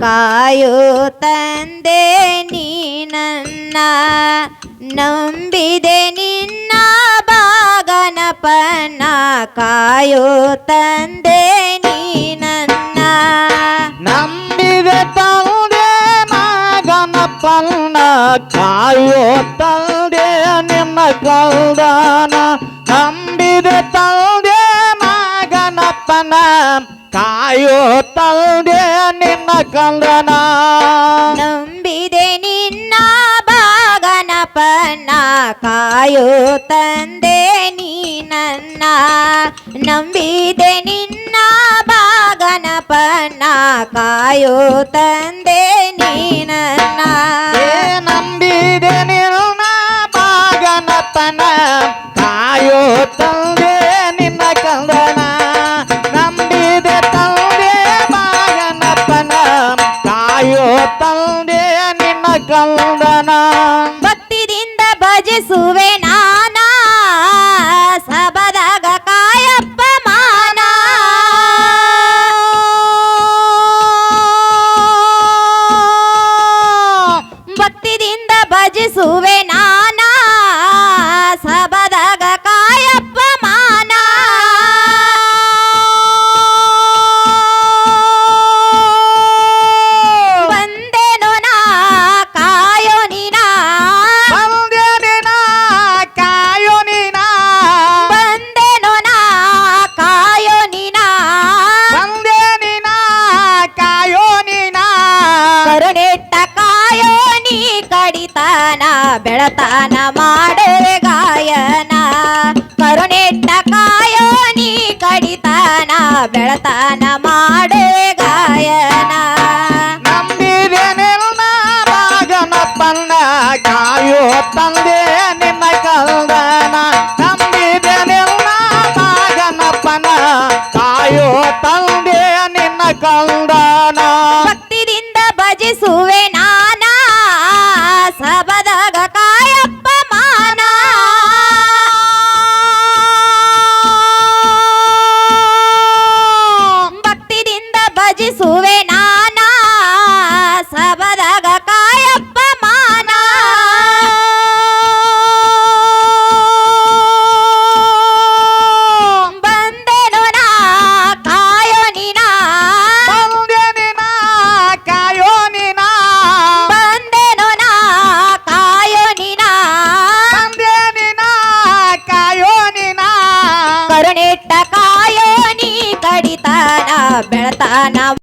ಕಾಯೋ ತಂದೆ ನೀನನ್ನ ನಂಬಿದೆ ನಿನ್ನ ಬಾಗನಪನ ಕಾಯೋ ತಂದೆ ನೀನನ್ನ ನಂಬಿದೆ ತಂದೆ ಮಗನಪ್ಪನ್ನ ಕಾಯೋ ತಂದೆ ನಿನ್ನ ಕಲ್ದಾನ ನಂಬಿದೆ ತಂದೆ ಮಗನಪ್ಪನ ಕಾಯೋ ತಂದೆ ನಿನ್ನ ಕಂದನ ನಂಬಿದೆ ನಿನ್ನ ಬಾಗನಪನ ಕಾಯೋ ತಂದೆ ನೀನನ್ನ ನಂಬಿದೆ ನಿನ್ನ ಬಾಗನಪನ ಕಾಯೋ ತಂದೆ eso. ಕಡಿತಾನ ಬೆಳತನ ಮಾಡುವೆ ಗಾಯನ. ಕರುಣೆಟ್ಟ ಕಾಯೋ ನೀ ಕಡಿತಾನ, ಬೆಳತನ ಮಾಡುವೆ ಗಾಯನ. ನಂಬಿದೆನೆಲ್ಲ ಮಗನಪ್ಪನ್ನ ಕಾಯೋ ತಂದೆ ನಿನ್ನ ಕಲ್ದನ. ನಂಬಿದೆನೆಲ್ಲ ಮಗನಪ್ಪನ ಕಾಯೋ ತಂದೆ ನಿನ್ನ ಕಲ್ದನ ಕರುಣೆಟ್ಟ ಕಾಯೋ ನೀ ಕಡಿತಾನ ಬೆಳತಾನ